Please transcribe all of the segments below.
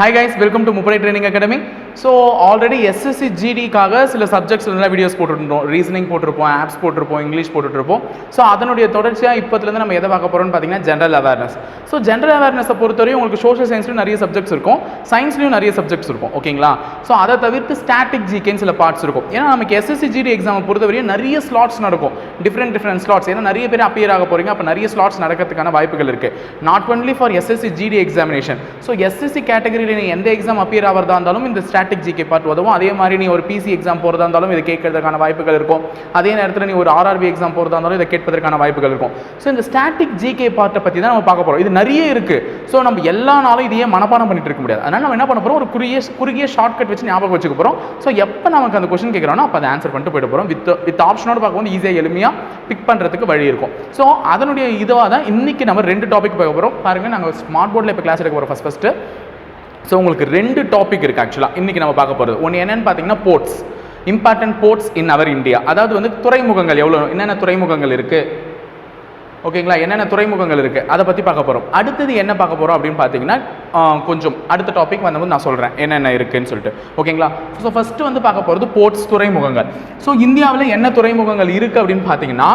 Hi guys, welcome to Mupari Training Academy. So already SSC ஜிடிக்காக சில subjects எல்லாம் videos போட்டுருந்தோம். Reasoning போட்டிருப்போம் apps போட்டிருப்போம் இங்கிலீஷ் போட்டுட்ருப்போம் ஸோ அதனுடைய தொடர்ச்சியாக இப்போத்துலேருந்து நம்ம எதை பார்க்க போகிறோம்னு பார்த்தீங்கன்னா ஜென்ரல் அவேர்னஸ் ஸோ ஜென்ரல் அவேர்னஸை பொறுத்தவரையும் உங்களுக்கு சோஷியல் சயின்ஸ்லையும் நிறைய சப்ஜெக்ட்ஸ் இருக்கும். சயின்ஸ்லையும் நிறைய சப்ஜெக்ட்ஸ் இருக்கும் ஓகேங்களா ஸோ அதை தவிர்த்து ஸ்டாட்டிக் ஜிகேன்னு சில பார்ட்ஸ் இருக்கும். ஏன்னா நமக்கு எஸ்எஸ்சி ஜிடி எக்ஸாமை பொறுத்தவரையும் நிறைய ஸ்லாட்ஸ் நடக்கும். டிஃப்ரெண்ட் டிஃப்ரெண்ட் ஸ்லாட்ஸ் ஏன்னா நிறைய பேர் அப்பியர் ஆக போகிறீங்க அப்போ நிறைய ஸ்லாட்ஸ் நடக்கிறதுக்கான வாய்ப்புகள் இருக்குது not only for SSC GD examination so SSC கேட்டகரியில் எந்த எக்ஸாம் அப்பியர் ஆகிறதா இருந்தாலும் இந்த ஸ்டாட்டிக் ஜிகே பார்ட் உதவும் அதே மாதிரி நீ ஒரு பிசி எக்ஸாம் போகிறதா இருந்தாலும் இதை கேட்கறதுக்கான வாய்ப்புகள் இருக்கும். அதே நேரத்தில் நீ ஒரு ஆர்ஆர்பி எக்ஸாம் போகிறதா இருந்தாலும் இதை கேட்பதற்கான வாய்ப்புகள் இருக்கும். ஸோ இந்த ஸ்டாட்டிக் ஜிகே பார்ட்டை பற்றி தான் நம்ம பார்க்க போகிறோம் இது நிறைய இருக்குது ஸோ நம்ம எல்லா நாளும் இதையே மனப்பாடம் பண்ணிட்டு இருக்க முடியாது. அதனால் நம்ம என்ன பண்ண போகிறோம் ஒரு குறுகிய குறுகிய ஷார்ட்கட் வச்சு ஞாபகம் வச்சுக்க போகிறோம் ஸோ எப்போ நமக்கு அந்த கொஸ்டின் கேட்குறோன்னா அப்போ அதை ஆன்சர் பண்ணிட்டு போயிட்டு போகிறோம் வித் வித் ஆப்ஷனோட பார்க்கும்போது ஈஸியாக எளிமையாக பிக் பண்ணுறதுக்கு வழி இருக்கும். ஸோ அதனுடைய இதுவாக தான் இன்றைக்கி நம்ம ரெண்டு டாபிக் பார்க்க போகிறோம் பாருங்கள் நாங்கள் ஸ்மார்ட் போர்டில் இப்போ கிளாஸ் எடுக்க போகிறோம் ஃபஸ்ட் ஃபஸ்ட்டு ஸோ உங்களுக்கு ரெண்டு டாபிக் இருக்குது ஆக்சுவலாக இன்றைக்கி நம்ம பார்க்க போகிறது ஒன்று என்னென்னு பார்த்தீங்கன்னா ports important ports in our India அதாவது வந்து துறைமுகங்கள் எவ்வளோ என்னென்ன துறைமுகங்கள் இருக்குது ஓகேங்களா என்னென்ன துறைமுகங்கள் இருக்குது அதை பற்றி பார்க்க போகிறோம் அடுத்தது என்ன பார்க்க போகிறோம் அப்படின்னு பார்த்தீங்கன்னா கொஞ்சம் அடுத்த டாபிக் வந்தபோது நான் சொல்கிறேன் என்னென்ன இருக்குன்னு சொல்லிட்டு. ஓகேங்களா ஸோ ஃபஸ்ட்டு வந்து பார்க்க போகிறது போர்ட்ஸ் துறைமுகங்கள். ஸோ இந்தியாவில் என்ன துறைமுகங்கள் இருக்குது அப்படின்னு பார்த்தீங்கன்னா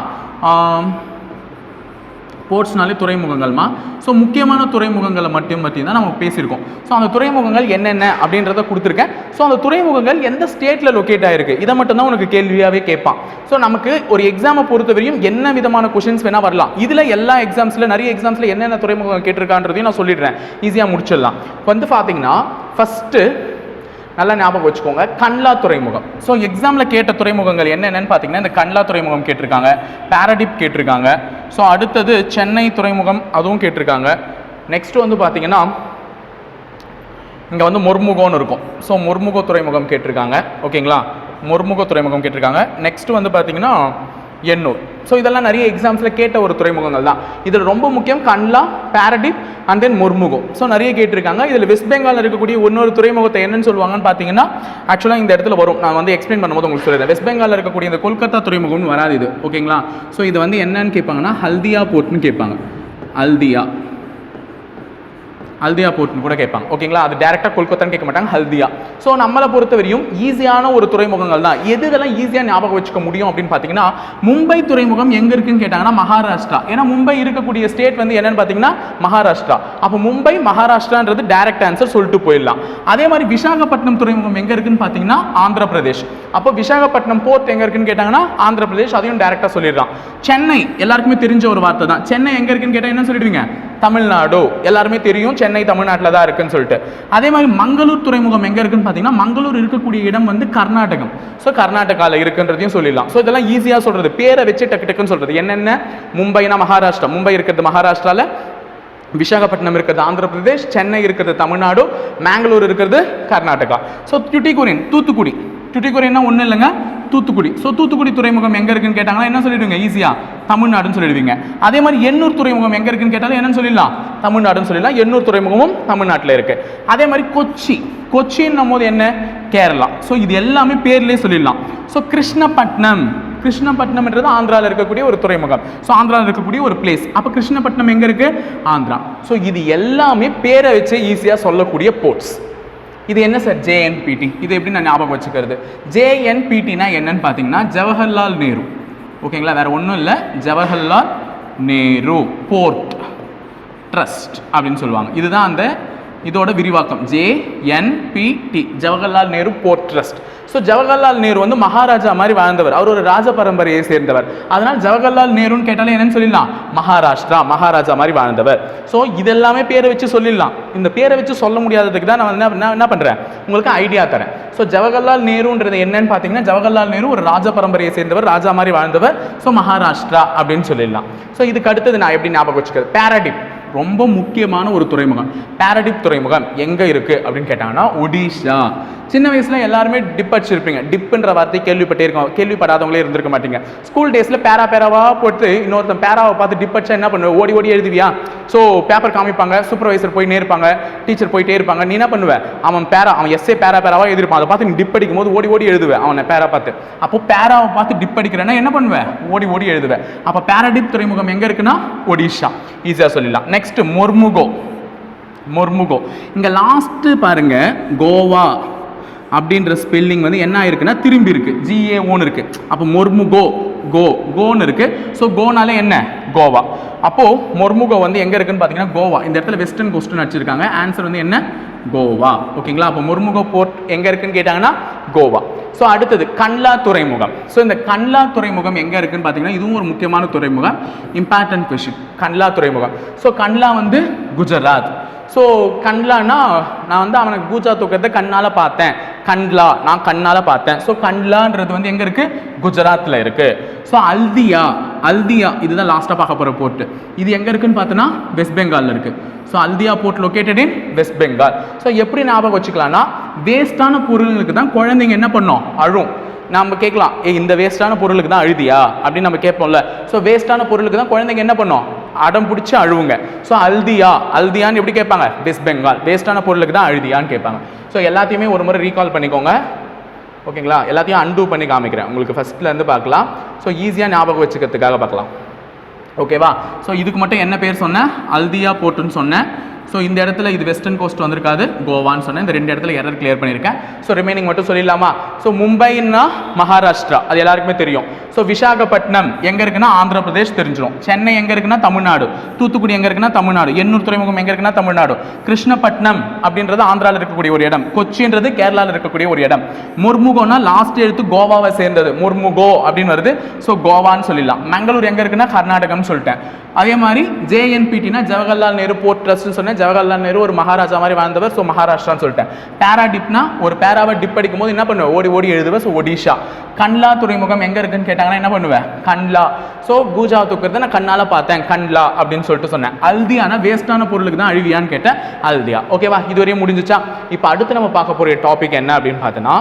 போர்ட்ஸ்னாலே துறைமுகங்கள்மா. ஸோ முக்கியமான துறைமுகங்களை மட்டும் பற்றி தான் நம்ம பேசியிருக்கோம். ஸோ அந்த துறைமுகங்கள் என்னென்ன அப்படின்றத கொடுத்துருக்கேன். ஸோ அந்த துறைமுகங்கள் எந்த ஸ்டேட்டில் லொக்கேட் ஆகிருக்கு இதை மட்டும் தான் உனக்கு கேள்வியாகவே கேட்பான். ஸோ நமக்கு ஒரு எக்ஸாமை பொறுத்தவரையும் என்ன விதமான கொஷின்ஸ் வேணால் வரலாம். இதில் எல்லா எக்ஸாம்ஸில் நிறைய எக்ஸாம்ஸில் என்னென்ன துறைமுகம் கேட்டிருக்கான்றதையும் நான் சொல்லிடுறேன். ஈஸியாக முடிச்சிடலாம். இப்போ வந்து பார்த்தீங்கன்னா ஃபஸ்ட்டு நல்லா ஞாபகம் வச்சுக்கோங்க கண்லா துறைமுகம். ஸோ எக்ஸாமில் கேட்ட துறைமுகங்கள் என்னென்னு பார்த்தீங்கன்னா இந்த கண்லா துறைமுகம் கேட்டிருக்காங்க பாரடிப் கேட்டிருக்காங்க. ஸோ அடுத்தது சென்னை துறைமுகம் அதுவும் கேட்டிருக்காங்க. நெக்ஸ்ட் வந்து பார்த்தீங்கன்னா இங்கே வந்து முர்முகம்னு இருக்கும். ஸோ மொர்முக துறைமுகம் கேட்டிருக்காங்க. ஓகேங்களா மொர்முக துறைமுகம் கேட்டிருக்காங்க. நெக்ஸ்ட் வந்து பார்த்தீங்கன்னா எண்ணூர். ஸோ இதெல்லாம் நிறைய எக்ஸாம்ஸில் கேட்ட ஒரு துறைமுகங்கள் தான். இதில் ரொம்ப முக்கியம் கண்லா பாரடிப் அண்ட் தென் முர்முகம் ஸோ நிறைய கேட்டிருக்காங்க. இதில் வெஸ்ட் பெங்காலில் இருக்கக்கூடிய இன்னொரு துறைமுகத்தை என்னன்னு சொல்லுவாங்கன்னு பார்த்தீங்கன்னா ஆக்சுவலாக இந்த இடத்துல வரும். நான் வந்து எக்ஸ்பிளைன் பண்ணும்போது உங்களுக்கு சொல்லிடுறேன். வெஸ்ட் பெங்காலில் இருக்கக்கூடிய இந்த கொல்கத்தா துறைமுகம்னு வராது இது. ஓகேங்களா ஸோ இது வந்து என்னன்னு கேட்பாங்கன்னா ஹல்தியா போர்ட்னு கேட்பாங்க. ஹல்தியா ஹல்தியா போர்ட்னு கூட கேட்பாங்க. ஓகேங்களா? அது டேரெக்டாக கொல்கத்தான்னு கேட்க மாட்டாங்க ஹல்தியா. ஸோ நம்மளை பொறுத்தவரையும் ஈஸியான ஒரு துறைமுகங்கள் தான். எது இதெல்லாம் ஈஸியாக ஞாபகம் வச்சுக்க முடியும் அப்படின்னு பார்த்தீங்கன்னா மும்பை துறைமுகம் எங்கே இருக்குன்னு கேட்டாங்கன்னா மகாராஷ்டிரா. ஏன்னா மும்பை இருக்கக்கூடிய ஸ்டேட் வந்து என்னன்னு பார்த்தீங்கன்னா மகாராஷ்டிரா. அப்போ மும்பை மகாராஷ்டிரான்றது டேரக்ட் ஆன்சர் சொல்லிட்டு போயிடலாம். அதே மாதிரி விசாகப்பட்டினம் துறைமுகம் எங்கே இருக்குன்னு பார்த்தீங்கன்னா ஆந்திர பிரதேஷ் அப்போ விசாகப்பட்டினம் போர்ட் எங்கே இருக்குன்னு கேட்டாங்கன்னா ஆந்திர பிரதேஷ் அதையும் டேரெக்டாக சொல்லிடுறான் சென்னை எல்லாருக்குமே தெரிஞ்ச ஒரு வார்த்தை தான். சென்னை எங்கே இருக்குன்னு கேட்டால் என்ன சொல்லிடுவீங்க? தமிழ்நாடு. எல்லாருமே தெரியும். சென்னை தமிழ்நாட்டில் தான் இருக்குன்னு சொல்லிட்டு. அதே மாதிரி மங்களூர் துறைமுகம் எங்கே இருக்குன்னு பார்த்தீங்கன்னா மங்களூர் இருக்கக்கூடிய இடம் வந்து கர்நாடகம். ஸோ கர்நாடகாவில் இருக்குன்றதையும் சொல்லிடலாம். ஸோ இதெல்லாம் ஈஸியாக சொல்கிறது பேரை வச்சு டக்கு டக்குன்னு சொல்கிறது என்னென்ன? மும்பைனா மகாராஷ்டிரா. மும்பை இருக்கிறது மகாராஷ்டிராவில் விசாகப்பட்டினம் இருக்கிறது ஆந்திர பிரதேஷ் சென்னை இருக்கிறது தமிழ்நாடு மேங்களூர் இருக்கிறது கர்நாடகா. ஸோ டுட்டிகுரின் தூத்துக்குடி. டுட்டிகுரின்னா ஒன்றும் இல்லைங்க தூத்துக்குடி. ஸோ தூத்துக்குடி துறைமுகம் எங்கே இருக்குன்னு கேட்டாங்கன்னா என்ன சொல்லிடுவீங்க? ஈஸியாக தமிழ்நாடுன்னு சொல்லிடுவீங்க. அதே மாதிரி எண்ணூர் துறைமுகம் எங்கே இருக்குன்னு கேட்டாலும் என்னன்னு சொல்லிடலாம்? தமிழ்நாடுன்னு சொல்லிடலாம். எண்ணூர் துறைமுகமும் தமிழ்நாட்டில் இருக்குது அதே மாதிரி கொச்சி. கொச்சின்னும் போது என்ன? கேரளா. ஸோ இது எல்லாமே பேர்லேயே சொல்லிடலாம். ஸோ கிருஷ்ணப்பட்டினம். கிருஷ்ணப்பட்டினம்ன்றது ஆந்திராவில் இருக்கக்கூடிய ஒரு துறைமுகம். ஸோ ஆந்திராவில் இருக்கக்கூடிய ஒரு பிளேஸ் அப்போ கிருஷ்ணப்பட்டினம் எங்கே இருக்குது ஆந்திரா. ஸோ இது எல்லாமே பேரை வச்சு ஈஸியாக சொல்லக்கூடிய போர்ட்ஸ் இது என்ன சார்? ஜேஎன்பிடி இது எப்படி நான் ஞாபகம் வச்சுக்கிறது? ஜேஎன்பிடினா என்னன்னு பார்த்தீங்கன்னா ஜவஹர்லால் நேரு. ஓகேங்களா? வேற ஒன்றும் இல்லை. ஜவஹர்லால் நேரு. போர்ட். ட்ரஸ்ட் அப்படின்னு சொல்லுவாங்க. இதுதான் அந்த இதோட விரிவாக்கம். JNPT Jawaharlal Nehru port trust. So Jawaharlal Nehru வந்து மகாராஜா மாதிரி வாழ்ந்தவர். அவர் ஒரு ராஜ பரம்பரையை சேர்ந்தவர். அதனால் ஜவஹர்லால் நேருன்னு கேட்டாலே என்னன்னு சொல்லிடலாம்? மகாராஷ்டிரா மகாராஜா மாதிரி வாழ்ந்தவர். ஸோ இதெல்லாமே பேரை வச்சு சொல்லிடலாம். இந்த பேரை வச்சு சொல்ல முடியாததுக்கு தான் நான் என்ன- என்ன பண்ணுறேன் உங்களுக்கு ஐடியா தரேன். ஸோ ஜவஹர்லால் நேருன்றது என்னன்னு பார்த்தீங்கன்னா ஜவஹர்லால் நேரு ஒரு ராஜ பரம்பரையை சேர்ந்தவர் ராஜா மாதிரி வாழ்ந்தவர். ஸோ மகாராஷ்டிரா அப்படின்னு சொல்லிடலாம். ஸோ இதுக்கு அடுத்தது நான் எப்படி ஞாபகம் வச்சுக்கிறது? பாராடிப் ரொம்ப முக்கியமான ஒரு துறைமுகம். பேரடிப் துறைமுகம் எங்கே இருக்குது அப்படின்னு கேட்டாங்கன்னா ஒடிஷா. சின்ன வயசில் எல்லாருமே டிப் அடிச்சிருப்பீங்க. டிப்புன்ற வார்த்தை கேள்விப்பட்டே இருக்கோம். கேள்விப்படாதவங்களே இருந்திருக்க மாட்டீங்க. ஸ்கூல் டேஸில் பேரா பேராவாக போட்டு இன்னொருத்தன் பேராவை பார்த்து டிப் அடிச்சா என்ன பண்ணுவ? ஓடி ஓடி எழுதுவியா? ஸோ பேப்பர் காமிப்பாங்க. சூப்பர்வைசர் போய் இருப்பாங்க. டீச்சர் போயிட்டே இருப்பாங்க. நீ என்ன பண்ணுவேன் அவன் பேரா அவன் எஸ்ஏ பேரா பேராவாக எழுதிருப்பான். அதை பார்த்து நீ டிப் அடிக்கும் போது ஓடி ஓடி எழுதுவேன் அவனை பேரா பார்த்து. அப்போ பேராவை பார்த்து டிப் அடிக்கிறேன்னா என்ன பண்ணுவேன் ஓடி ஓடி எழுதுவேன் அப்போ பேரடிப் துறைமுகம் எங்கே இருக்குன்னா ஒடிஷா. ஈஸியாக சொல்லிடலாம். நெக்ஸ்ட் மொர்முகோ மொர்முகோ இங்கே லாஸ்ட்டு பாருங்கள் கோவா. அப்படின்ற ஸ்பெல்லிங் வந்து என்ன ஆயிருக்குன்னா திரும்பி இருக்கு. ஜிஏ ஓன்னு இருக்கு. அப்போ மொர்முகோ கோ கோன்னு இருக்கு. ஸோ கோனாலே என்ன? கோவா. அப்போ மொர்முகோ வந்து எங்க இருக்குன்னு பார்த்தீங்கன்னா கோவா. இந்த இடத்துல வெஸ்டர்ன் கொஸ்டின் அடிச்சிருக்காங்க ஆன்சர் வந்து என்ன? கோவா. ஓகேங்களா? அப்போ மொர்முகோ போர்ட் எங்க இருக்குன்னு கேட்டாங்கன்னா கோவா. ஸோ அடுத்தது கண்லா துறைமுகம். ஸோ இந்த கண்லா துறைமுகம் எங்கே இருக்குன்னு பார்த்தீங்கன்னா இதுவும் ஒரு முக்கியமான துறைமுகம். இம்பார்ட்டன்ட் கொஷின் கண்லா துறைமுகம். ஸோ கண்லா வந்து குஜராத். ஸோ கண்லான்னா நான் வந்து அவனை கூஜா தூக்கத்தை கண்ணால் பார்த்தேன். கண்லா நான் கண்ணால் பார்த்தேன். ஸோ கண்லான்றது வந்து எங்கே இருக்குது குஜராத்தில் இருக்குது ஸோ அல்தியா அல்தியா இதுதான் லாஸ்ட்டாக பார்க்க போகிற போர்ட்டு இது எங்கே இருக்குன்னு பார்த்தோன்னா வெஸ்ட் பெங்காலில் இருக்குது so Haldia port located in West Bengal so எப்படி ஞாபகம் வச்சுக்கலாம்னா வேஸ்ட்டான பொருளுக்கு தான் குழந்தைங்க என்ன பண்ணோம்? அழும். நம்ம கேட்கலாம் ஏ இந்த வேஸ்ட்டான பொருளுக்கு தான் அழுதியா? அப்படின்னு நம்ம கேட்போம்ல. ஸோ வேஸ்ட்டான பொருளுக்கு தான் குழந்தைங்க என்ன பண்ணோம்? அடம் பிடிச்சி அழுவுங்க. ஸோ அல்தியா அல்தியான்னு எப்படி கேட்பாங்க? வெஸ்ட் பெங்கால் வேஸ்டான பொருளுக்கு தான் அழுதியான்னு கேட்பாங்க. ஸோ எல்லாத்தையுமே ஒரு முறை ரீகால் பண்ணிக்கோங்க. ஓகேங்களா? எல்லாத்தையும் அன்டூ பண்ணி காமிக்கிறேன். உங்களுக்கு ஃபஸ்ட்லேருந்து பார்க்கலாம். ஸோ ஈஸியாக ஞாபகம் வச்சுக்கிறதுக்காக பார்க்கலாம். ஓகேவா ஸோ இதுக்கு மட்டும் என்ன பேர் சொன்னேன்? அல்தியா போட்டுன்னு சொன்னேன். ஸோ இந்த இடத்துல இது வெஸ்டர்ன் கோஸ்ட் வந்திருக்காது. கோவான்னு சொன்னேன். இந்த ரெண்டு இடத்துல எரர் கிளியர் பண்ணியிருக்கேன் ஸோ ரிமைனிங் மட்டும் சொல்லிடலாமா? ஸோ மும்பைன்னா மகாராஷ்டிரா. அது எல்லாருக்குமே தெரியும். ஸோ விசாகப்பட்டினம் எங்கே இருக்குன்னா ஆந்திர பிரதேஷ் தெரிஞ்சிடும் சென்னை எங்கே இருக்குன்னா தமிழ்நாடு. தூத்துக்குடி எங்கே இருக்குன்னா தமிழ்நாடு. எண்ணூர் துறைமுகம் எங்கே இருக்குன்னா தமிழ்நாடு. கிருஷ்ணப்பட்டினம் அப்படின்றது ஆந்திராவில் இருக்கக்கூடிய ஒரு இடம். கொச்சின்றது கேரளாவில் இருக்கக்கூடிய ஒரு இடம். முர்முகோனா லாஸ்ட் எழுத்து கோவாவை சேர்ந்தது. முர்முகோ அப்படின்னு வருது. ஸோ கோவான்னு சொல்லிடலாம். மங்களூர் எங்கே இருக்குன்னா கர்நாடகம்னு சொல்லிட்டேன். அதே மாதிரி ஜேஎன்பிடினா ஜவஹர்லால் நேரு போர்ட் ட்ரஸ்ட்னு சொன்னேன். ஜவஹர்லால் நேரு ஒரு மகாராஜா மாதிரி வாழ்ந்தவர் ஸோ மகாராஷ்டிரான்னு சொல்லிட்டேன். பேரா டிப்னா ஒரு பேராவை டிப் அடிக்கும் போது என்ன பண்ணுவேன் ஓடி ஓடி எழுதுவேன் ஸோ ஒடிஷா. கண்லா துறைமுகம் எங்கே இருக்குன்னு கேட்டாங்கன்னா என்ன பண்ணுவேன் கண்லா. ஸோ கூஜா தூக்கிறத நான் கண்ணால் பார்த்தேன். கண்லா அப்படின்னு சொல்லிட்டு சொன்னேன். அல்தியானா வேஸ்டான பொருளுக்கு தான் அழுவியான்னு கேட்டேன். அல்தியா. ஓகேவா இதுவரையும் முடிஞ்சுச்சா? இப்போ அடுத்து நம்ம பார்க்க போகிற டாபிக் என்ன அப்படின்னு பார்த்தோன்னா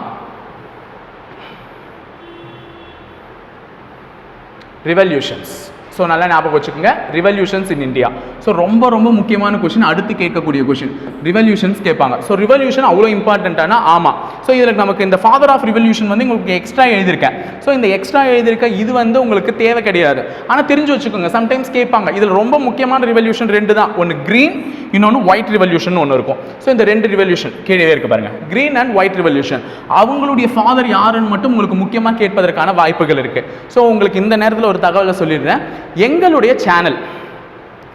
revolutions. ஸோ நல்லா ஞாபகம் வச்சுக்கோங்க. ரிவல்யூஷன்ஸ் இன் இந்தியா ஸோ ரொம்ப ரொம்ப முக்கியமான கொஷின் அடுத்து கேட்கக்கூடிய கொஷின் ரிவல்யூஷன்ஸ் கேட்பாங்க. ஸோ ரிவல்யூஷன் அவ்வளோ இம்பார்ட்டண்ட்டானா ஆமாம் ஸோ இதில் நமக்கு இந்த ஃபாதர் ஆஃப் ரிவல்யூஷன் வந்து உங்களுக்கு எக்ஸ்ட்ரா எழுதியிருக்கேன். ஸோ இந்த எக்ஸ்ட்ரா எழுதியிருக்க இது வந்து உங்களுக்கு தேவை கிடையாது. ஆனால் தெரிஞ்சு வச்சுக்கோங்க. சம்டைம்ஸ் கேட்பாங்க. இதில் ரொம்ப முக்கியமான ரிவல்யூஷன் ரெண்டு தான். ஒன்று க்ரீன் இன்னொன்று ஒயிட் ரிவல்யூஷன் ஒன்று இருக்கும். ஸோ இந்த ரெண்டு ரிவல்யூஷன் கீழே இருக்கு பாருங்க. க்ரீன் அண்ட் ஒயிட் ரிவல்யூஷன் அவங்களுடைய ஃபாதர் யாருன்னு மட்டும் உங்களுக்கு முக்கியமாக கேட்பதற்கான வாய்ப்புகள் இருக்குது ஸோ உங்களுக்கு இந்த நேரத்தில் ஒரு தகவலை சொல்லிடுறேன். எங்களுடைய சேனல்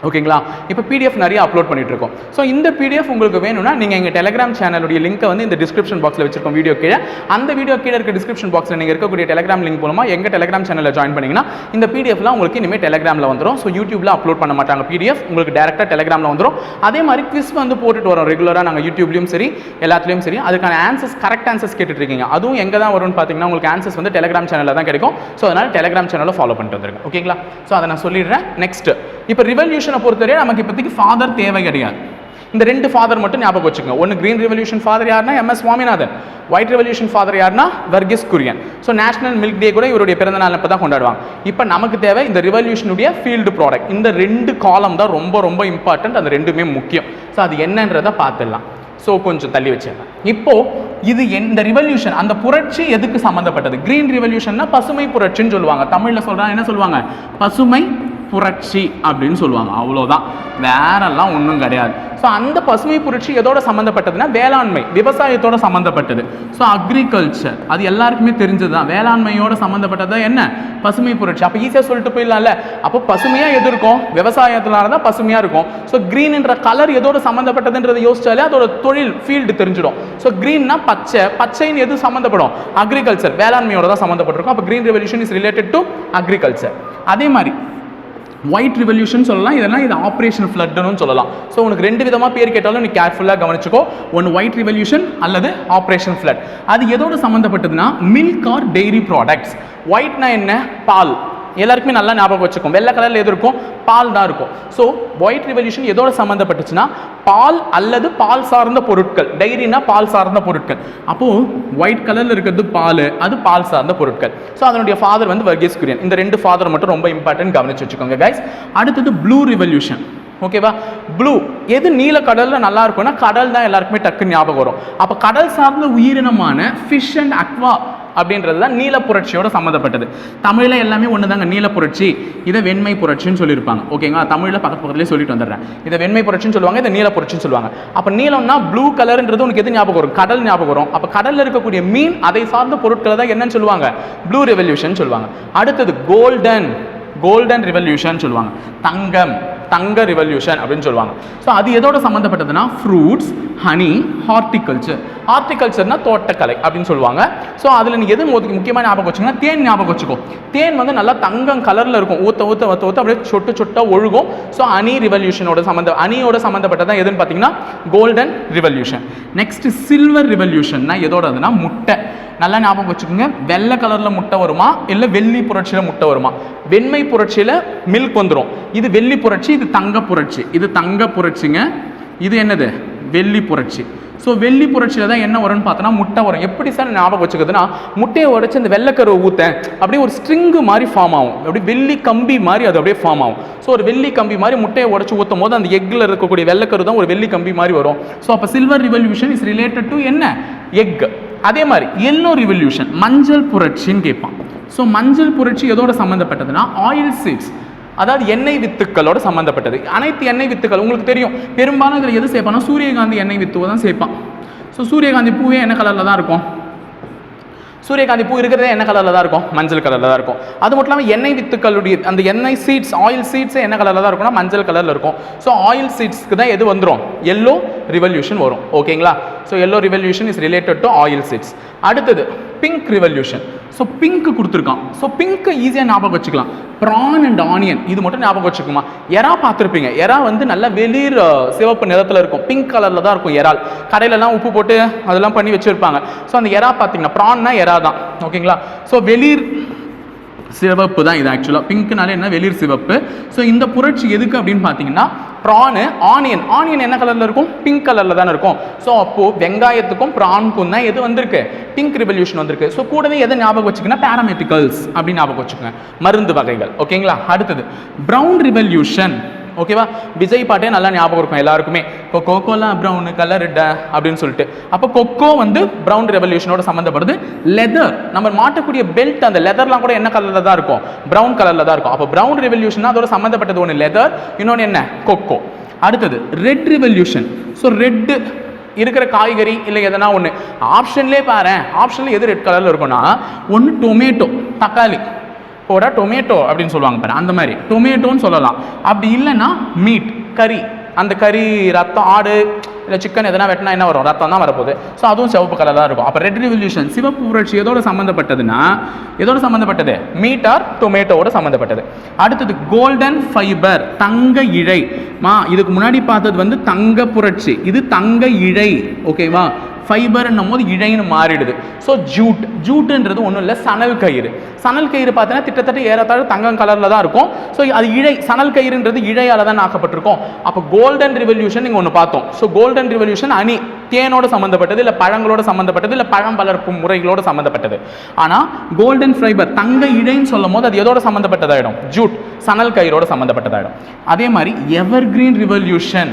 ஓகேங்களா? இப்போ பிடிஎஃப் நிறைய அப்லோட் பண்ணிட்டு இருக்கோம் ஸோ இந்த பிடிஎஃப் உங்களுக்கு வேணும்னா நீங்கள் எங்கள் டெலிகிராம் சேனலுடைய லிங்க்கை வந்து இந்த டிஸ்கிரிப்ஷன் பாக்ஸில் வச்சிருக்கோம் வீடியோ கீழே. அந்த வீடியோ கீழே இருக்க டிஸ்கிரிப்ஷன் பாக்ஸில் நீங்கள் இருக்கக்கூடிய டெலிகிராம் லிங்க் மூலமாக எங்கள் டெலிகிராம் சேனலில் ஜாயின் பண்ணிங்கன்னா இந்த பிடிஎஃப்லாம் உங்களுக்கு இனிமேல் டெலிகிராமில் வந்துடும் ஸோ யூடியூப்ல அப்லோட் பண்ண மாட்டாங்க பிடிஎஃப் உங்களுக்கு டேரெக்டாக டெலிகிராமில் வந்துடும் அதே மாதிரி குவிஸ் வந்து போட்டுட்டு வரோம் ரெகுலராக நாங்கள் யூடியூப்லையும் சரி எல்லாத்துலேயும் சரி. அதுக்கான ஆன்சர்ஸ் கரெக்ட் ஆன்சர்ஸ் கேட்டுட்டு இருக்கீங்க அதுவும் எங்கே தான் வரும்னு பார்த்தீங்கன்னா உங்களுக்கு ஆன்சர்ஸ் வந்து டெலிகிராம் சேனலில் தான் கிடைக்கும். ஸோ அதனால் டெலிகிராம் சேனலில் ஃபாலோ பண்ணிட்டு வந்துருங்க. ஓகேங்களா? ஸோ அதை நான் சொல்லிடுறேன். நெக்ஸ்ட் இப்போ ரிவல்யூஷனை பொறுத்தவரை நமக்கு இப்போதைக்கு ஃபாதர் தேவை கிடையாது. இந்த ரெண்டு ஃபாதர் மட்டும் ஞாபகம் வச்சுக்கோங்க. ஒன்று கிரீன் ரெவல்யூஷன் ஃபாதர் யாருன்னா MS Swaminathan. White revolution father யாருன்னா Verghese Kurien. So national milk day கூட இவருடைய பிறந்த நாள் இப்போ தான் கொண்டாடுவாங்க. இப்போ நமக்கு தேவை இந்த ரிவல்யூஷனுடைய ஃபீல்டு ப்ராடக்ட் இந்த ரெண்டு காலம் தான் ரொம்ப ரொம்ப இம்பார்ட்டன்ட் அந்த ரெண்டுமே முக்கியம். ஸோ அது என்னன்றதை பார்த்துடலாம். ஸோ கொஞ்சம் தள்ளி வச்சிடலாம். இப்போது இது இந்த ரிவல்யூஷன் அந்த புரட்சி எதுக்கு சம்மந்தப்பட்டது கிரீன் ரிவல்யூஷன்னா பசுமை புரட்சின்னு சொல்லுவாங்க. தமிழில் சொல்கிறாங்க என்ன சொல்லுவாங்க? பசுமை புரட்சி அப்படின்னு சொல்லுவாங்க. அவ்வளோதான் வேறெல்லாம் ஒன்றும் கிடையாது. ஸோ அந்த பசுமை புரட்சி எதோட சம்மந்தப்பட்டதுன்னா வேளாண்மை விவசாயத்தோட சம்மந்தப்பட்டது ஸோ அக்ரிகல்ச்சர் அது எல்லாருக்குமே தெரிஞ்சது தான் வேளாண்மையோட சம்மந்தப்பட்டது தான் என்ன? பசுமை புரட்சி. அப்போ ஈஸியாக சொல்லிட்டு போயிடலாம்ல. அப்போ பசுமையாக எது இருக்கும்? விவசாயத்தினால தான் பசுமையாக இருக்கும் ஸோ க்ரீன்ன்ற கலர் எதோட சம்மந்தப்பட்டதுன்றதை யோசிச்சாலே அதோட தொழில் ஃபீல்டு தெரிஞ்சிடும். ஸோ க்ரீன்னா பச்சை. பச்சைன்னு எது சம்மந்தப்படும் அக்ரிகல்ச்சர் வேளாண்மையோட தான் சம்மந்தப்பட்டிருக்கும் அப்போ green revolution is related to agriculture அதே மாதிரி ஒயிட் ரிவல்யூஷன் சொல்லலாம் இதெல்லாம் இது ஆப்ரேஷன் ஃப்ளட்னு சொல்லலாம். ஸோ உனக்கு ரெண்டு விதமாக பேர் கேட்டாலும் நீ கேர்ஃபுல்லாக கவனிச்சுக்கோ. ஒன்று ஒயிட் ரிவல்யூஷன் அல்லது ஆப்ரேஷன் ஃப்ளட் அது எதோட சம்மந்தப்பட்டதுன்னா மில்க் ஆர் டெய்ரி ப்ராடக்ட்ஸ் ஒயிட்னா என்ன? பால். எல்லாருக்குமே நல்லா ஞாபகம் வச்சுக்கும். வெள்ளை கலரில் எது இருக்கும்? பால் தான் இருக்கும். ஸோ ஒயிட் ரிவல்யூஷன் எதோட சம்மந்தப்பட்டுச்சுன்னா பால் அல்லது பால் சார்ந்த பொருட்கள். டைரினா பால் சார்ந்த பொருட்கள். அப்போது ஒயிட் கலரில் இருக்கிறது பால் அது பால் சார்ந்த பொருட்கள். ஸோ அதனுடைய ஃபாதர் வந்து வர்கீஸ் குரியன். இந்த ரெண்டு ஃபாதர் மட்டும் ரொம்ப இம்பார்ட்டன்ட் கவனிச்சு வச்சுக்கோங்க கைஸ் அடுத்தது ப்ளூ ரிவல்யூஷன் ஓகேவா? ப்ளூ எது நீல கடலில் நல்லா இருக்கும்னா கடல் தான் எல்லாருக்குமே டக்குன்னு ஞாபகம் வரும். அப்போ கடல் சார்ந்த உயிரினமான ஃபிஷ் அண்ட் அக்வா அப்படின்றது தான் நீல புரட்சியோட சம்மந்தப்பட்டது. தமிழில் எல்லாமே ஒன்று தாங்க நீல புரட்சி இதை வெண்மை புரட்சின்னு சொல்லியிருப்பாங்க. ஓகேங்களா? தமிழில் பக்கத்து பக்கத்துலேயே சொல்லிட்டு வந்துடுறேன். இதை வெண்மை புரட்சின்னு சொல்லுவாங்க இதை நீல புரட்சின்னு சொல்லுவாங்க. அப்போ நீலம்னா ப்ளூ கலர்ன்றது உனக்கு எது ஞாபகம் வரும்? கடல் ஞாபகம் வரும். அப்போ கடலில் இருக்கக்கூடிய மீன் அதை சார்ந்த பொருட்களை தான் என்னன்னு சொல்லுவாங்க? ப்ளூ ரெவல்யூஷன் சொல்லுவாங்க. அடுத்தது கோல்டன் கோல்டன் ரிவல்யூஷன் சொல்லுவாங்க. தங்கம். தங்க ரிவல்யூஷன் அப்படின்னு சொல்லுவாங்க. ஸோ அது எதோட சம்மந்தப்பட்டதுன்னா ஃப்ரூட்ஸ் ஹனி ஹார்டிகல்ச்சர் ஹார்டிகல்ச்சர்னா தோட்டக்கலை அப்படின்னு சொல்லுவாங்க. ஸோ அதில் நீ எது முக்கிய- ஞாபகம் வச்சுங்கன்னா தேன் ஞாபகம் வச்சுக்கோ. தேன் வந்து நல்லா தங்கம் கலரில் இருக்கும். ஊற்ற ஊற்ற ஊற்ற ஊற்ற அப்படியே சொட்டு சொட்டாக ஒழுகும். ஸோ அணி ரிவல்யூஷனோட சம்மந்த அணியோட சம்மந்தப்பட்டதான் எதுன்னு பார்த்தீங்கன்னா கோல்டன் ரிவல்யூஷன் நெக்ஸ்ட் சில்வர் ரிவல்யூஷன்னா எதோடதுன்னா முட்டை. நல்லா ஞாபகம் வச்சுக்கோங்க. வெள்ளை கலரில் முட்டை வருமா? இல்லை வெள்ளி புரட்சியில் முட்டை வருமா? வெண்மை புரட்சியில் மில்க் வந்துடும் இது வெள்ளி புரட்சி இது தங்க புரட்சி. இது தங்க புரட்சிங்க. இது என்னது? வெள்ளி புரட்சி. ஸோ வெள்ளி புரட்சியில் தான் என்ன வரும்னு பார்த்தோன்னா முட்டை வரும். எப்படி சார் ஞாபகம் வச்சுக்கிறதுனா முட்டையை உடச்சி அந்த வெள்ளைக்கருவை ஊற்றேன் அப்படியே ஒரு ஸ்ட்ரிங்கு மாதிரி ஃபார்ம் ஆகும். அப்படியே வெள்ளி கம்பி மாதிரி அது அப்படியே ஃபார்ம் ஆகும். ஸோ ஒரு வெள்ளி கம்பி மாதிரி முட்டையை உடச்சி ஊற்றும் போது அந்த எக்கில் இருக்கக்கூடிய வெள்ளைக்கரு தான் ஒரு வெள்ளி கம்பி மாதிரி வரும். ஸோ அப்போ silver revolution is related to என்ன? எக் அதே மாதிரி எல்லோ ரிவல்யூஷன் மஞ்சள் புரட்சின்னு கேட்பான். ஸோ மஞ்சள் புரட்சி எதோட சம்மந்தப்பட்டதுன்னா ஆயில் சீட்ஸ் அதாவது எண்ணெய் வித்துக்களோட சம்மந்தப்பட்டது அனைத்து எண்ணெய் வித்துக்கள் உங்களுக்கு தெரியும். பெரும்பாலும் இதில் எது சேர்ப்பானா சூரியகாந்தி எண்ணெய் வித்துவை தான் சேர்ப்பான். ஸோ சூரியகாந்தி பூவே என்ன கலரில் தான் இருக்கும். சூரியகாந்தி பூ இருக்கிறதே என்ன கலரில் தான் இருக்கும். மஞ்சள் கலரில் தான் இருக்கும். அது மட்டும் இல்லாமல் எண்ணெய் வித்துக்களுடைய அந்த எண்ணெய் சீட்ஸ் ஆயில் சீட்ஸே என்ன கலரில் தான் இருக்கும்னா மஞ்சள் கலரில் இருக்கும். ஸோ ஆயில் சீட்ஸ்க்கு தான் எது வந்துடும் எல்லோ ரிவல்யூஷன் வரும். ஓகேங்களா so yellow revolution is related to oil seeds அடுத்தது பிங்க் ரிவல்யூஷன் ஸோ பிங்க் கொடுத்துருக்கான். ஸோ பிங்க்கை ஈஸியாக ஞாபகம் வச்சுக்கலாம். ப்ரான் அண்ட் ஆனியன் இது மட்டும் ஞாபகம் வச்சுக்குமா. எறா பார்த்துருப்பீங்க. எறா வந்து நல்லா வெளிர் சிவப்பு நிறத்தில் இருக்கும். பிங்க் கலரில் தான் இருக்கும் எறால் கடையிலலாம் உப்பு போட்டு அதெல்லாம் பண்ணி வச்சுருப்பாங்க. ஸோ அந்த எறா பார்த்தீங்கன்னா ப்ரான்னா எறா தான். ஓகேங்களா ஸோ வெளிர் சிவப்பு தான் இது ஆக்சுவலாக பிங்க்னாலே என்ன? வெளிர் சிவப்பு. ஸோ இந்த புரட்சி எதுக்கு அப்படின்னு பார்த்தீங்கன்னா ப்ரானு ஆனியன் ஆனியன் என்ன கலரில் இருக்கும்? பிங்க் கலரில் தானே இருக்கும். ஸோ அப்போது வெங்காயத்துக்கும் ப்ரானுக்கும் தான் எது வந்திருக்கு? பிங்க் ரிவல்யூஷன் வந்திருக்கு. ஸோ கூடவே எதை ஞாபகம் வச்சுக்கன்னா பேராமெட்டிக்கல்ஸ் அப்படின்னு ஞாபகம் வச்சுக்கோங்க. மருந்து வகைகள். ஓகேங்களா அடுத்தது. ப்ரௌன் ரிவல்யூஷன் ஓகேவா விஜய் பாட்டே நல்லா ஞாபகம் இருக்கும் எல்லாருக்குமே. இப்போ கோகோலாம் ப்ரௌன் கலர் அப்படின்னு சொல்லிட்டு. அப்போ கொக்கோ வந்து ப்ரௌன் ரெவல்யூஷனோட சம்மந்தப்படுது லெதர் நம்ம மாட்டக்கூடிய பெல்ட் அந்த லெதர்லாம் கூட என்ன கலரில் தான் இருக்கும்? ப்ரௌன் கலரில் தான் இருக்கும். அப்போ ப்ரௌன் ரெவல்யூஷன் அதோட சம்மந்தப்பட்டது ஒன்று லெதர் இன்னொன்று என்ன? கொக்கோ. அடுத்தது ரெட் ரெவல்யூஷன் ஸோ ரெட்டு இருக்கிற காய்கறி இல்லை எதனா ஒன்று ஆப்ஷன்லேயே பாரு ஆப்ஷனில் எது ரெட் கலரில் இருக்கும்னா ஒன்று டொமேட்டோ தக்காளி. போட டொமேட்டோ அப்படின்னு சொல்லுவாங்க பாரு அந்த மாதிரி. டொமேட்டோன்னு சொல்லலாம். அப்படி இல்லைன்னா மீட் கறி. அந்த கறி ரத்தம் ஆடு இல்லை சிக்கன் எதனா வெட்டினா என்ன வரும்? ரத்தம் தான் வரப்போகுது. ஸோ அதுவும் சிவப்பு கலர் தான் இருக்கும். அப்போ ரெட் ரெவல்யூஷன் சிவப்பு புரட்சி எதோட சம்மந்தப்பட்டதுன்னா எதோட சம்மந்தப்பட்டது மீட் ஆர் டொமேட்டோவோட சம்மந்தப்பட்டது அடுத்தது கோல்டன் ஃபைபர் தங்க இழை. மா இதுக்கு முன்னாடி பார்த்தது வந்து தங்க புரட்சி. இது தங்க இழை ஓகேவா ஃபைபர்ன்னும் போது இழைன்னு மாறிடுது. ஸோ ஜூட் ஜூட்டுன்றது ஒன்றும் இல்லை சணல் கயிறு. சணல் கயிறு பார்த்தீங்கன்னா கிட்டத்தட்ட ஏறத்தாழ தங்கம் கலரில் தான் இருக்கும். ஸோ அது இழை சணல் கயிறுன்றது இழையால் தான் ஆக்கப்பட்டிருக்கும் அப்போ கோல்டன் ரிவல்யூஷன் நீங்கள் ஒன்று பார்த்தோம். ஸோ கோல்டன் ரிவல்யூஷன் அணி தேனோட சம்மந்தப்பட்டது இல்லை பழங்களோட சம்மந்தப்பட்டது இல்லை பழம் வளர்ப்பு முறைகளோட சம்மந்தப்பட்டது ஆனால் கோல்டன் ஃபைபர் தங்க இழைன்னு சொல்லும் போது அது எதோட சம்மந்தப்பட்டதாயிடும் ஜூட் சணல் கயிறோட சம்மந்தப்பட்டதாயிடும் அதே மாதிரி எவர் கிரீன் ரிவல்யூஷன்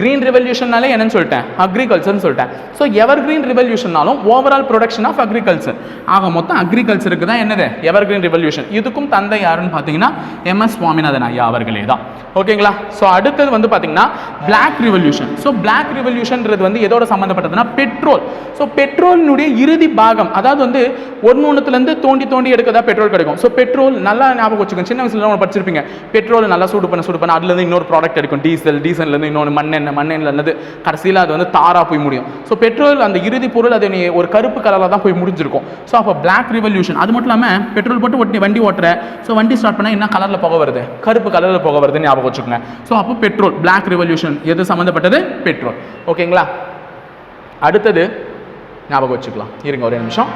கிரீன் ரெவல்யூஷன்னாலே என்னன்னு சொல்லிட்டேன்? அக்ரிகல்ச்சர்னு சொல்லிட்டேன். ஸோ எவர் கிரீன் ரெவல்யூஷன்னாலும் ஓவரால் ப்ரொடக்ஷன் ஆஃப் அக்ரிகல்ச்சர் ஆக மொத்தம் அக்ரிகல்ச்சருக்கு தான் என்னது? எவர் கிரீன் ரெவல்யூஷன் இதுக்கும் தந்தை யாருன்னு பார்த்தீங்கன்னா எம்எஸ் சுவாமிநாதன் ஐயா அவர்களே தான். ஓகேங்களா ஸோ அடுத்தது வந்து பார்த்தீங்கன்னா பிளாக் ரிவல்யூஷன் ஸோ பிளாக் ரிவல்யூஷன்ன்றது வந்து எதோட சம்மந்தப்பட்டதுன்னா பெட்ரோல் ஸோ பெட்ரோலினுடைய இறுதி பாகம் அதாவது வந்து ஒன்று ஒன்றுத்துலேருந்து தோண்டி தோண்டி எடுக்கதா பெட்ரோல் கிடைக்கும். ஸோ பெட்ரோல் நல்லா ஞாபகம் வச்சுக்கோங்க. சின்ன வயசுல படிச்சிருப்பீங்க. பெட்ரோல் நல்லா சூடு பண்ண சூடு பண்ண அதுலேருந்து இன்னொரு ப்ராடக்ட் எடுக்கும். டீசல் டீசல்லேருந்து இன்னொன்று மண்ணெண்ணெய் மண்ணெண்ணெய்லேருந்து கடைசியில் அது வந்து தாரா போய் முடியும். ஸோ பெட்ரோல் அந்த இறுதி பொருள் அது நீ ஒரு கருப்பு கலரில் தான் போய் முடிஞ்சிருக்கும். ஸோ அப்போ பிளாக் ரிவல்யூஷன் அது மட்டும் இல்லாமல் பெட்ரோல் போட்டு ஒட்டி வண்டி ஓட்டுற. ஸோ வண்டி ஸ்டார்ட் பண்ணால் என்ன கலரில் போக வருது? கருப்பு கலரில் போக வருதுன்னு ஞாபகம் வச்சுக்கோங்க. ஸோ அப்போ பெட்ரோல் பிளாக் ரிவல்யூஷன் எது சம்மந்தப்பட்டது பெட்ரோல். ஓகேங்களா அடுத்தது ஞாபகம் வச்சுக்கலாம். இருங்க ஒரே நிமிஷம்.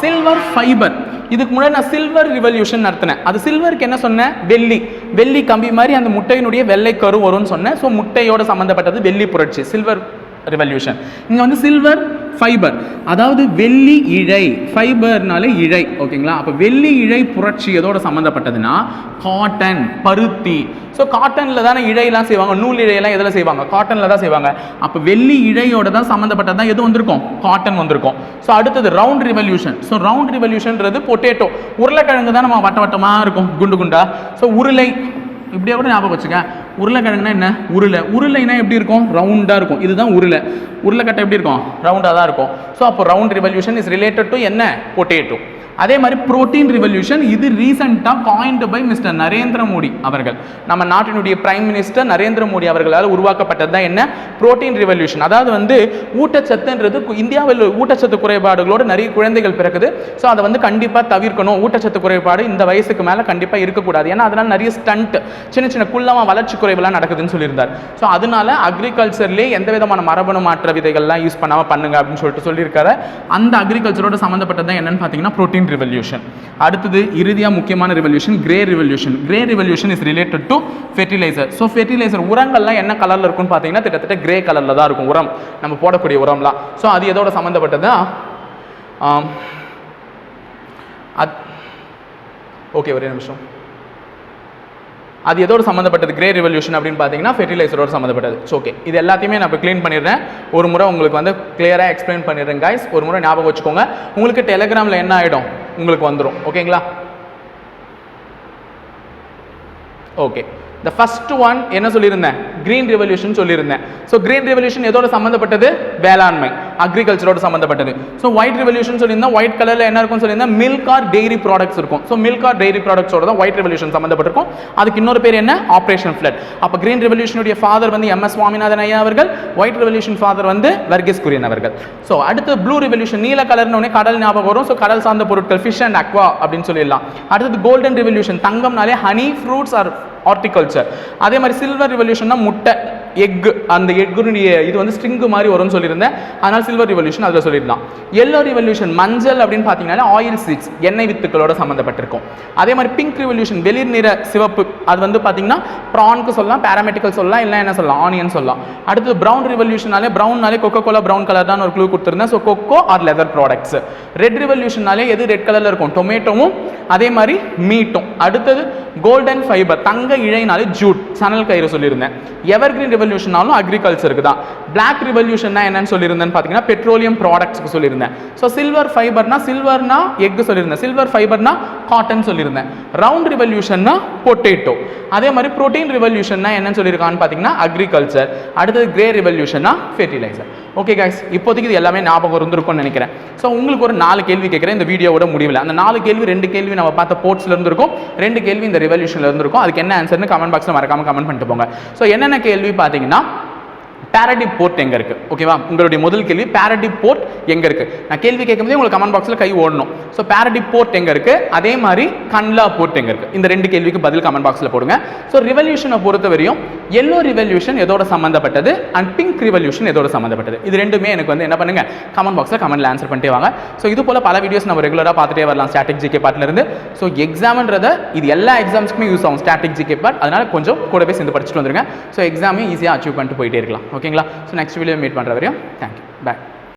சில்வர் ஃபைபர் இதுக்கு முன்னாடி நான் சில்வர் ரிவல்யூஷன் நடத்தினேன். அது சில்வருக்கு என்ன சொன்னேன்? வெள்ளி. வெள்ளி கம்பி மாதிரி அந்த முட்டையினுடைய வெள்ளை கரு வரும்னு சொன்னேன். ஸோ முட்டையோட சம்மந்தப்பட்டது வெள்ளி புரட்சி சில்வர் ரிவல்யூஷன் இங்கே வந்து சில்வர் ஃபைபர் அதாவது வெள்ளி இழை ஃபைபர்னாலே இழை ஓகேங்களா? அப்போ வெள்ளி இழை புரட்சி எதோட சம்மந்தப்பட்டதுன்னா காட்டன் பருத்தி. ஸோ காட்டனில் தானே இழையெல்லாம் செய்வாங்க நூல் இழையெல்லாம் எதில் செய்வாங்க? காட்டனில் தான் செய்வாங்க. அப்போ வெள்ளி இழையோட தான் சம்மந்தப்பட்டது தான் எது வந்திருக்கும்? காட்டன் வந்திருக்கும். ஸோ அடுத்தது ரவுண்ட் ரிவல்யூஷன் ஸோ ரவுண்ட் ரிவல்யூஷன்ன்றது பொட்டேட்டோ உருளைக்கிழங்கு தான் நம்ம வட்ட வட்டமாக இருக்கும் குண்டு குண்டா. ஸோ உருளை இப்படியே கூட ஞாபகம் வச்சுக்கேன். உருளைக்கிழங்குனா என்ன? உருளை. உருளைனா எப்படி இருக்கும்? ரவுண்டாக இருக்கும். இதுதான் உருளை. உருளைக்கட்டை எப்படி இருக்கும்? ரவுண்டாக தான் இருக்கும். ஸோ அப்போ round revolution is related to என்ன? பொட்டேட்டோ அதே மாதிரி புரோட்டீன் ரிவல்யூஷன் இது ரீசெண்டாக coined by mister Narendra Modi அவர்கள். நம்ம நாட்டினுடைய பிரைம் மினிஸ்டர் நரேந்திர மோடி அவர்களால் உருவாக்கப்பட்டது தான் என்ன? புரோட்டீன் ரிவல்யூஷன் அதாவது வந்து ஊட்டச்சத்துன்றது இந்தியாவில் ஊட்டச்சத்து குறைபாடுகளோடு நிறைய குழந்தைகள் பிறக்குது. ஸோ அதை வந்து கண்டிப்பாக தவிர்க்கணும். ஊட்டச்சத்து குறைபாடு இந்த வயசுக்கு மேலே கண்டிப்பாக இருக்கக்கூடாது. ஏன்னா அதனால் நிறைய ஸ்டண்ட் சின்ன சின்ன குள்ளமாக வளர்ச்சி குறைவெல்லாம் நடக்குதுன்னு சொல்லியிருந்தார். ஸோ அதனால அக்ரிகல்ச்சர்லேயே எந்த விதமான மரபணு மாற்ற விதைகள்லாம் யூஸ் பண்ணாமல் பண்ணுங்க அப்படின்னு சொல்லிட்டு சொல்லியிருக்காரு. அந்த அக்ரிகல்ச்சரோட சம்மந்தப்பட்டது தான் என்னன்னு பார்த்தீங்கன்னா புரோட்டீன் ரிவல்யூஷன் அடுத்தது இறுதியாக முக்கியமான revolution grey revolution grey revolution is related to fertiliser so fertiliser உரங்கள்லாம் என்ன கலரில் இருக்கும்னு பார்த்தீங்கன்னா கிட்டத்தட்ட கிரே கலரில் தான் இருக்கும் உரம். நம்ம போடக்கூடிய உரம்லாம். ஸோ அது எதோட சம்மந்தப்பட்டதா ஓகே ஒரே நிமிஷம். அது எதோடு சம்மந்தப்பட்டது கிரே ரெவல்யூஷன் அப்படின்னு பார்த்தீங்கன்னா ஃபெர்டிலைசரோட சம்மந்தப்பட்டது ஸோ ஓகே இது எல்லாத்தையுமே நான் இப்போ க்ளீன் பண்ணிடுறேன். ஒரு முறை உங்களுக்கு வந்து கிளியராக எக்ஸ்பிளைன் பண்ணிடுறேன் கைஸ் ஒரு முறை ஞாபகம் வச்சுக்கோங்க. உங்களுக்கு டெலகிராமில் என்ன ஆகிடும் உங்களுக்கு வந்துடும் ஓகேங்களா ஓகே த ஃபஸ்ட் ஒன் என்ன சொல்லியிருந்தேன்? கிரீன் ரெவல்யூஷன் சொல்லியிருந்தேன். ஸோ கிரீன் ரெவல்யூஷன் எதோட சம்மந்தப்பட்டது வேளாண்மை. அக்ரிகல்ச்சரோட சம்மந்தப்பட்டது ஸோ ஒயிட் ரெவல்யூஷன் சொல்லியிருந்தேன் ஒயிட் கலரில் என்ன இருக்கும்னு சொல்லியிருந்தேன் மில்க் ஆர் டெய்ரி ப்ராடக்ட்ஸ் இருக்கும். ஸோ மில்க் ஆர் டெய்ரி ப்ராடக்ட்ஸோட தான் ஒயிட் ரெவல்யூஷன் சம்மந்தப்பட்டிருக்கும் அதுக்கு இன்னொரு பேர் என்ன? ஆப்ரேஷன் ஃப்ளட் அப்போ கிரீன் ரெவல்யூஷனுடைய ஃபாதர் வந்து எம் எஸ் சுவாமிநாதன் ஐயா அவர்கள் ஒயிட் ரெவல்யூஷன் ஃபாதர் வந்து வர்கீஸ் குரியன் அவர்கள். ஸோ அடுத்து ப்ளூ ரெவல்யூஷன் நீல கலர்னு கடல் ஞாபகம் வரும். ஸோ கடல் சார்ந்த பொருட்கள் ஃபிஷ் அண்ட் அக்வா அப்படின்னு சொல்லிடலாம். அடுத்தது கோல்டன் ரெவல்யூஷன் தங்கம்னாலே ஹனி ஃப்ரூட்ஸ் ஆர் ஹார்டிகல்ச்சர் அதே மாதிரி சில்வர் ரிவல்யூஷன்னா முட்டை. எக் அந்த எக்குனுடைய இது வந்து ஸ்ட்ரிங்கு மாதிரி வரும்னு சொல்லியிருந்தேன். அதனால் சில்வர் ரிவல்யூஷன் அதில் சொல்லியிருந்தான் எல்லோ ரிவல்யூஷன் மஞ்சள் அப்படின்னு பார்த்தீங்கன்னா ஆயில் சீட்ஸ் எண்ணெய் வித்துக்களோட சம்மந்தப்பட்டிருக்கும் அதே மாதிரி பிங்க் ரிவல்யூஷன் வெளிர் நிற சிவப்பு அது வந்து பார்த்தீங்கன்னா ப்ரான்க்கு சொல்லலாம் பேராமெட்டிக்கல் சொல்லலாம் இல்லை என்ன சொல்லலாம் ஆனியன் சொல்லலாம். அடுத்து ப்ரௌன் ரிவல்யூஷனாலே ப்ரௌன்னாலே கொக்கோ கோலா ப்ரௌன் கலர் தான் ஒரு க்ளூ கொடுத்துருந்தேன். So cocoa or leather products red ரிவல்யூஷனாலே எது ரெட் கலரில் இருக்கும்? டொமேட்டோவும் அதே மாதிரி மீட்டும் அடுத்தது கோல்டன் ஃபைபர் தங்க இழைனாலே ஜூட் சனல் கயிறு சொல்லியிருந்தேன். எவர் கிரீன் ரெவல்யூஷனாலும் அக்ரிகல்ச்சருக்கு தான் பிளாக் ரிவல்யூஷன்னா என்னன்னு சொல்லியிருந்தேன்னு பார்த்தீங்கன்னா பெட்ரோலியம் ப்ராடக்ட்ஸ்க்கு சொல்லியிருந்தேன். ஸோ சில்வர் ஃபைபர்னா சில்வர்னா எக் சொல்லியிருந்தேன். சில்வர் ஃபைபர்னா காட்டன் சொல்லியிருந்தேன். ரவுண்ட் ரிவல்யூஷன்னா பொட்டேட்டோ அதே மாதிரி ப்ரோட்டீன் ரிவல்யூஷன்னா என்னன்னு சொல்லியிருக்கான்னு பார்த்தீங்கன்னா அக்ரிகல்ச்சர் அடுத்தது கிரே ரிவல்யூஷன்னா ஃபெர்டிலைசர் ஓகே கைஸ் இப்போதைக்கு இது எல்லாமே ஞாபகம் இருந்திருக்கும்னு நினைக்கிறேன். ஸோ உங்களுக்கு ஒரு நாலு கேள்வி கேட்குறேன். இந்த வீடியோவோட முடிவில் அந்த நாலு கேள்வி ரெண்டு கேள்வி நம்ம பார்த்த போர்ட்ஸ்ல இருந்திருக்கும். ரெண்டு கேள்வி இந்த ரிவல்யூஷனில் இருந்திருக்கும். அதுக்கு என்ன ஆன்சர்னு கமெண்ட் பாக்ஸில் மறக்காமல் கமெண்ட் பண்ணிட்டு போங்க. ஸோ என்னென்ன கேள்வி பார்த்தீங்கன்னா பேரடி போர்ட் எங்க இருக்குது ஓகேவா உங்களுடைய முதல் கேள்வி பேரடி போர்ட் எங்கே இருக்குது நான் கேள்வி கேட்கும்போது உங்களுக்கு கமெண்ட் பாக்ஸில் கை ஓடணும். ஸோ பேரடி போர்ட் எங்கே இருக்குது அதே மாதிரி கன்லா போர்ட் எங்க இருக்குது இந்த ரெண்டு கேள்விக்கு பதில் கமெண்ட் பாக்ஸில் போடுங்க. ஸோ ரிவல்யூஷனை பொறுத்த வரையும் எல்லோ ரிவல்யூஷன் எதோட சம்மந்தப்பட்டது அண்ட் பிங்க் ரிவல்யூஷன் எதோட சம்மந்தப்பட்டது இது ரெண்டுமே எனக்கு வந்து என்ன பண்ணுங்க? கமெண்ட் பாக்ஸில் கமெண்ட்ல ஆன்சர் பண்ணிட்டே வாங்க. ஸோ இது போல பல வீடியோஸ் நம்ம ரெகுலராக பார்த்துட்டே வரலாம் ஸ்டாட்டிக் ஜிகே பார்ட்லேருந்து ஸோ எக்ஸாம்ன்றத இது எல்லா எக்ஸாம்ஸ்க்குமே யூஸ் ஆகும் ஸ்டாட்டிக் ஜிகே பார்ட் அதனால கொஞ்சம் கூடவே சேர்ந்து படிச்சுட்டு வந்துருங்க. ஸோ எக்ஸாமே ஈஸியாக அச்சீவ் பண்ணிட்டு போயிட்டே இருக்கலாம். ஓகே ஓகேங்களா? ஸோ நெக்ஸ்ட் வீடியோ மீட் பண்ணுற வரையும் தேங்க்யூ பாய்